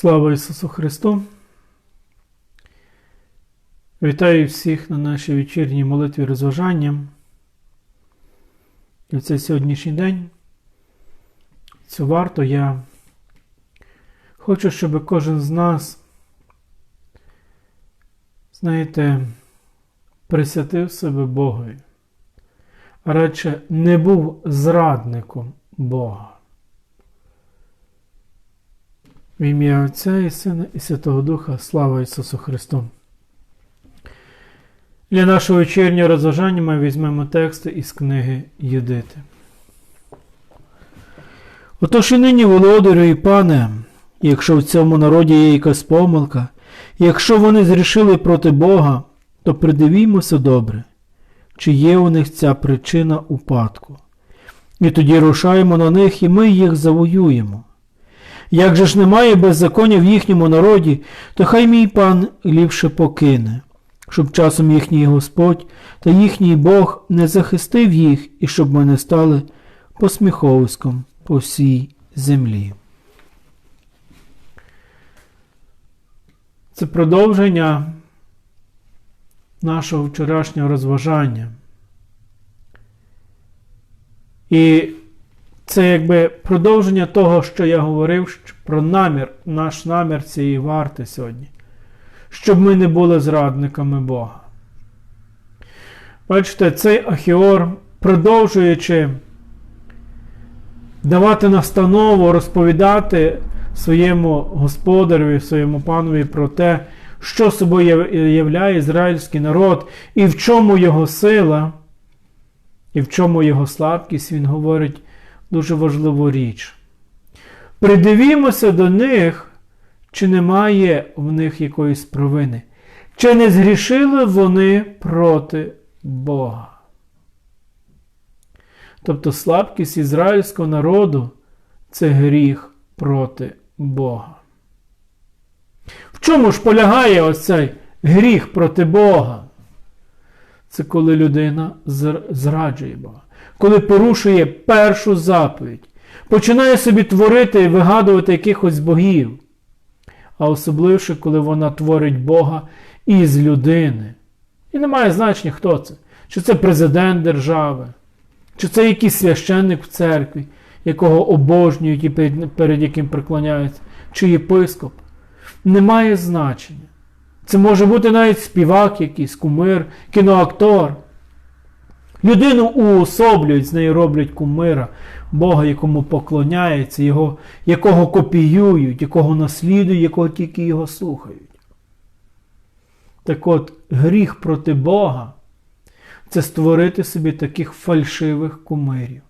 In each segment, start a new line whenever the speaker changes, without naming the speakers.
Слава Ісусу Христу! Вітаю всіх на нашій вечірній молитві розважання. І в цей сьогоднішній день цю варту я хочу, щоб кожен з нас, знаєте, присвятив себе Богові, а радше не був зрадником Бога. В ім'я Отця і Сина і Святого Духа, слава Ісусу Христу! Для нашого вечірнього розважання ми візьмемо тексти із книги Юдити. Отож і нині, володарю і пане, якщо в цьому народі є якась помилка, якщо вони зрішили проти Бога, то придивімося добре, чи є у них ця причина упадку. І тоді рушаємо на них, і ми їх завоюємо. Як же ж немає беззаконня в їхньому народі, то хай мій пан ліпше покине, щоб часом їхній Господь та їхній Бог не захистив їх і щоб ми не стали посміховиськом по всій землі. Це продовження нашого вчорашнього розважання. І це якби продовження того, що я говорив про намір, наш намір цієї варти сьогодні, щоб ми не були зрадниками Бога. Бачите, цей Ахіор, продовжуючи давати настанову, розповідати своєму господареві, своєму панові про те, що собою являє ізраїльський народ і в чому його сила, і в чому його слабкість, він говорить дуже важливу річ. Придивімося до них, чи немає в них якоїсь провини, чи не згрішили вони проти Бога. Тобто слабкість ізраїльського народу це гріх проти Бога. В чому ж полягає оцей гріх проти Бога? Це коли людина зраджує Бога коли порушує першу заповідь, починає собі творити і вигадувати якихось богів, а особливо, коли вона творить Бога із людини. І немає значення, хто це. Чи це президент держави, чи це якийсь священник в церкві, якого обожнюють і перед яким преклоняються, чи єпископ. Немає значення. Це може бути навіть співак якийсь, кумир, кіноактор. Людину уособлюють, з нею роблять кумира, Бога, якому поклоняється, його, якого копіюють, якого наслідують, якого тільки його слухають. Так от, гріх проти Бога це створити собі таких фальшивих кумирів.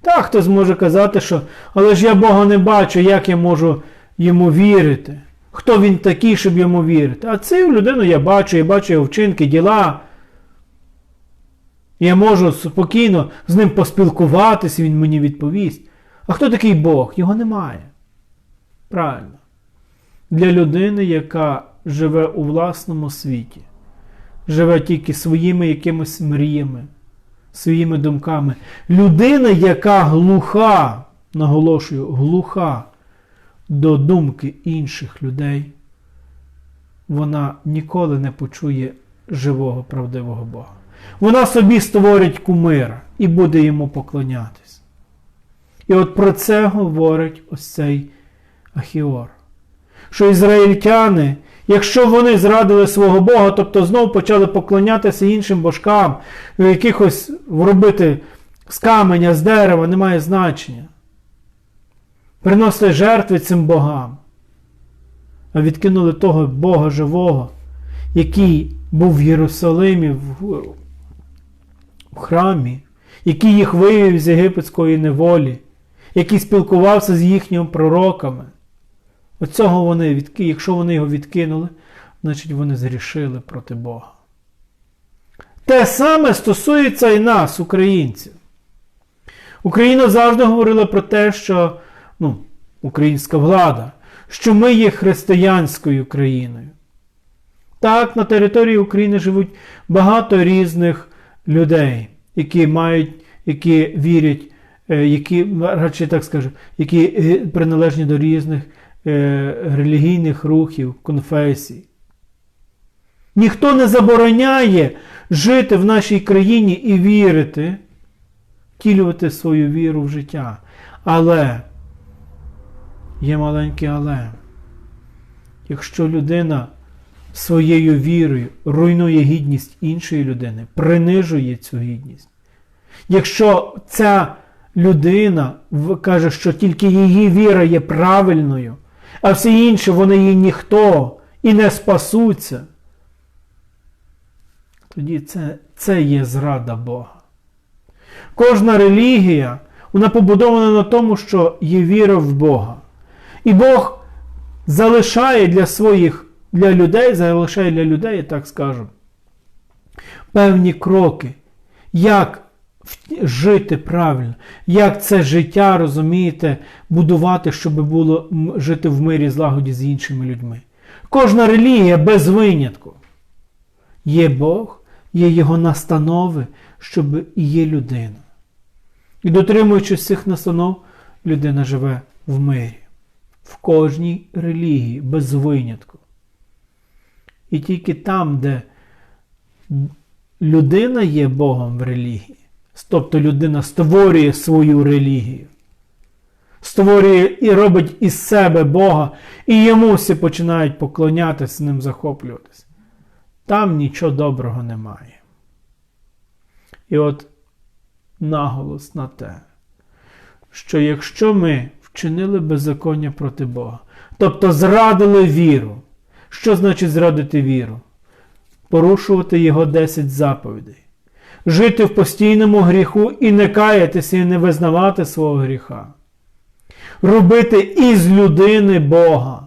Так, хтось може казати, що але ж я Бога не бачу, як я можу йому вірити. Хто він такий, щоб йому вірити? А цю людину я бачу, я бачу його вчинки, діла. Я можу спокійно з ним поспілкуватися, він мені відповість. А хто такий Бог? Його немає. Правильно. Для людини, яка живе у власному світі, живе тільки своїми якимись мріями, своїми думками. Людина, яка глуха, наголошую, глуха до думки інших людей, вона ніколи не почує живого, правдивого Бога. Вона собі створить кумира і буде йому поклонятись. І от про це говорить ось цей Ахіор. Що ізраїльтяни, якщо вони зрадили свого Бога, тобто знову почали поклонятися іншим божкам, якихось робити з каменя, з дерева, немає значення. Приносили жертви цим богам, а відкинули того Бога живого, який був в Єрусалимі, в в храмі, який їх вивів з єгипетської неволі, який спілкувався з їхніми пророками. Оцього вони, якщо вони його відкинули, значить вони зрішили проти Бога. Те саме стосується і нас, українців. Україна завжди говорила про те, що ну, українська влада, що ми є християнською країною. Так, на території України живуть багато різних людей, які мають, які вірять е, які, радше так скажу, які е, приналежні до різних е, релігійних рухів, конфесій. Ніхто не забороняє жити в нашій країні і вірити, втілювати свою віру в життя. Але є маленьке але. Якщо людина своєю вірою руйнує гідність іншої людини, принижує цю гідність. Якщо ця людина каже, що тільки її віра є правильною, а всі інші вони їй ніхто і не спасуться, тоді це, це є зрада Бога. Кожна релігія, вона побудована на тому, що є віра в Бога. І Бог залишає для своїх, для людей, залишає для людей, так скажу, певні кроки, як жити правильно, як це життя, розумієте, будувати, щоб було жити в мирі злагоді з іншими людьми. Кожна релігія без винятку. Є Бог, є Його настанови, щоб і є людина. І дотримуючись цих настанов, людина живе в мирі, в кожній релігії, без винятку. І тільки там, де людина є Богом в релігії, тобто людина створює свою релігію, створює і робить із себе Бога, і йому всі починають поклонятися, ним захоплюватися. Там нічого доброго немає. І от наголос на те, що якщо ми вчинили беззаконня проти Бога, тобто зрадили віру, що значить зрадити віру? Порушувати Його 10 заповідей, жити в постійному гріху і не каятися, і не визнавати свого гріха, робити із людини Бога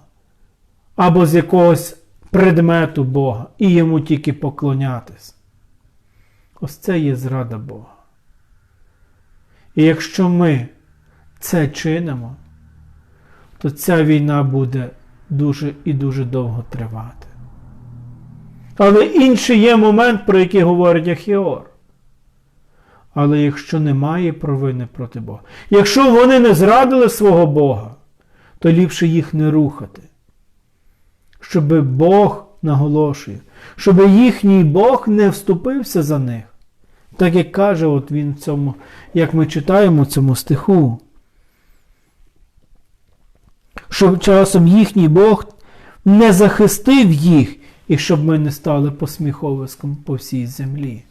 або з якогось предмету Бога і йому тільки поклонятись. Ось це є зрада Бога. І якщо ми це чинимо, то ця війна буде дуже і дуже довго тривати. Але інший є момент, про який говорить Ахіор. Але якщо немає провини проти Бога, якщо вони не зрадили свого Бога, то ліпше їх не рухати. Щоб Бог наголошує, щоб їхній Бог не вступився за них. Так як каже от він цьому, як ми читаємо цьому стиху, щоб часом їхній Бог не захистив їх, і щоб ми не стали посміховиськом по всій землі.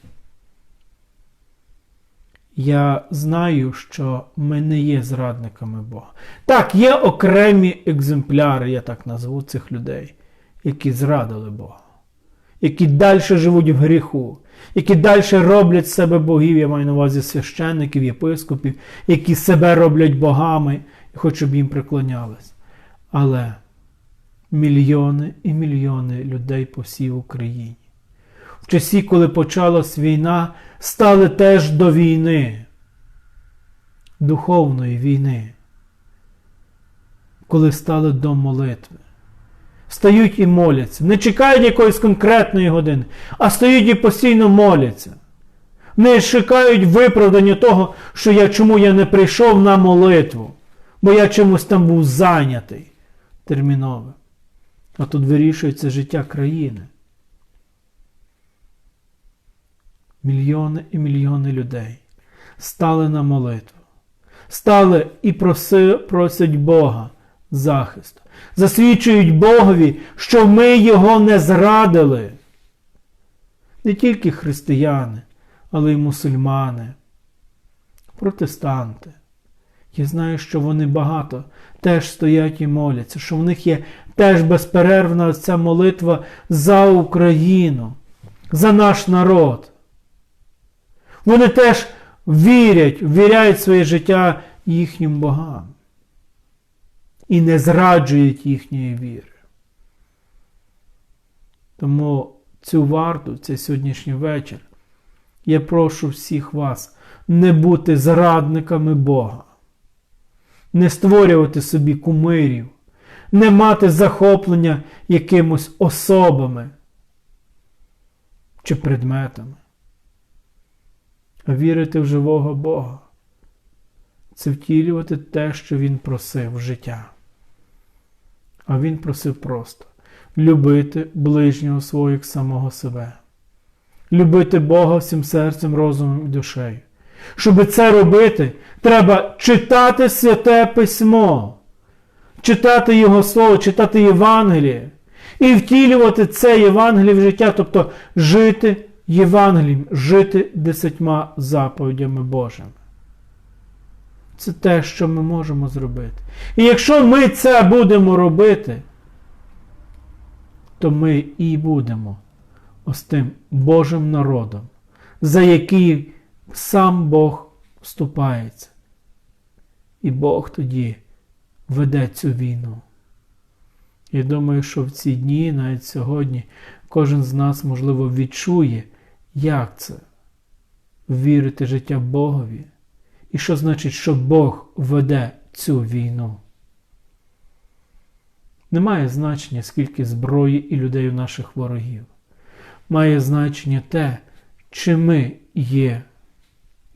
Я знаю, що ми не є зрадниками Бога. Так, є окремі екземпляри, я так назву цих людей, які зрадили Бога, які далі живуть в гріху, які далі роблять себе богів, я маю на увазі священників, єпископів, які себе роблять богами і хочуть, щоб їм приклонялись. Але мільйони і мільйони людей по всій Україні. В часі, коли почалась війна, стали теж до війни, духовної війни, коли стали до молитви. Стають і моляться. Не чекають якоїсь конкретної години, а стають і постійно моляться. Не чекають виправдання того, що я чому я не прийшов на молитву, бо я чомусь там був зайнятий термінове. А тут вирішується життя країни. Мільйони і мільйони людей стали на молитву, стали і проси, просять Бога захисту, засвідчують Богові, що ми Його не зрадили. Не тільки християни, але й мусульмани, протестанти. Я знаю, що вони багато теж стоять і моляться, що в них є теж безперервна ця молитва за Україну, за наш народ. Вони теж вірять, ввіряють своє життя їхнім богам і не зраджують їхньої віри. Тому цю варту, цей сьогоднішній вечір, я прошу всіх вас не бути зрадниками Бога не створювати собі кумирів, не мати захоплення якимось особами чи предметами, а вірити в живого Бога, це втілювати те, що він просив в життя. А він просив просто любити ближнього свого як самого себе, любити Бога всім серцем, розумом і душею. Щоб це робити, треба читати святе письмо, читати Його Слово, читати Євангеліє і втілювати це Євангеліє в життя, тобто жити Євангелієм, жити десятьма заповідями Божими. Це те, що ми можемо зробити. І якщо ми це будемо робити, то ми і будемо ось тим Божим народом, за який сам Бог вступається. І Бог тоді веде цю війну. Я думаю, що в ці дні, навіть сьогодні, кожен з нас, можливо, відчує, як це вірити життя Богові. І що значить, що Бог веде цю війну? Немає значення, скільки зброї і людей у наших ворогів. Має значення те, чи ми є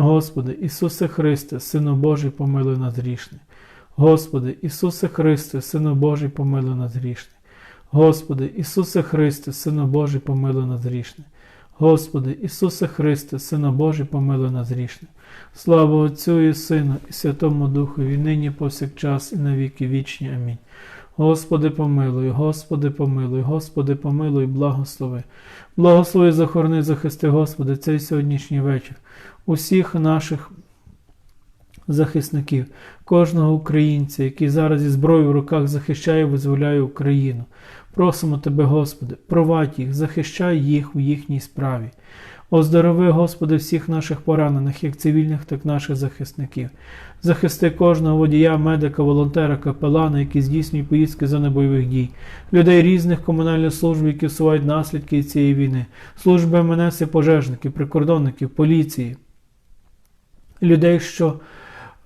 Господи Ісусе Христе, Сину Божий, помилуй нас грішний. Господи Ісусе Христе, Сину Божий, помилуй нас грішний. Господи Ісусе Христе, Сину Божий, помилуй нас грішний. Господи Ісусе Христе, Сина Божий, помилуй нас грішних. Слава Отцю і Сину, і Святому Духу, і нині повсякчас, і на віки вічні. Амінь. Господи, помилуй, Господи, помилуй, Господи, помилуй, благослови. Благослови, захорони, захисти, Господи, цей сьогоднішній вечір. Усіх наших захисників, кожного українця, який зараз зі зброєю в руках захищає і визволяє Україну. Просимо Тебе, Господи, провадь їх, захищай їх у їхній справі. Оздорови, Господи, всіх наших поранених, як цивільних, так і наших захисників. Захисти кожного водія, медика, волонтера, капелана, які здійснюють поїздки за небойових дій, людей різних комунальних служб, які усувають наслідки цієї війни, служби МНС і пожежників, прикордонників, поліції, людей, що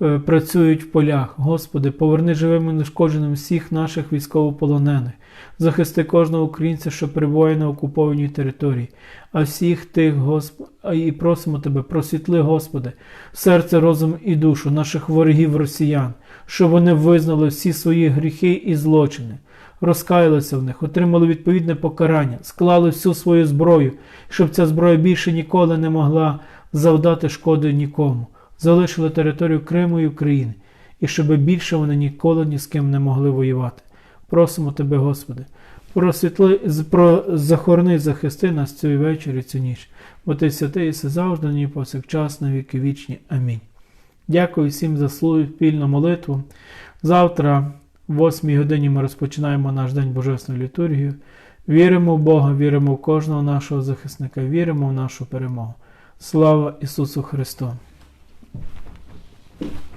е, працюють в полях. Господи, поверни живим і нешкодженим всіх наших військовополонених, захисти кожного українця, що перебуває на окупованій території, а всіх тих, Госп... і просимо Тебе, просвітли, Господи, серце, розум і душу наших ворогів росіян, щоб вони визнали всі свої гріхи і злочини. Розкаялися в них, отримали відповідне покарання, склали всю свою зброю, щоб ця зброя більше ніколи не могла завдати шкоди нікому залишили територію Криму і України, і щоб більше вони ніколи ні з ким не могли воювати. Просимо Тебе, Господи, просвітли, про захорони, захисти нас цю вечір і цю ніч, бо Ти святий і завжди, ні повсякчас, на віки вічні. Амінь. Дякую всім за спільну молитву. Завтра, в 8 годині, ми розпочинаємо наш день Божественної літургії. Віримо в Бога, віримо в кожного нашого захисника, віримо в нашу перемогу. Слава Ісусу Христу! Thank you.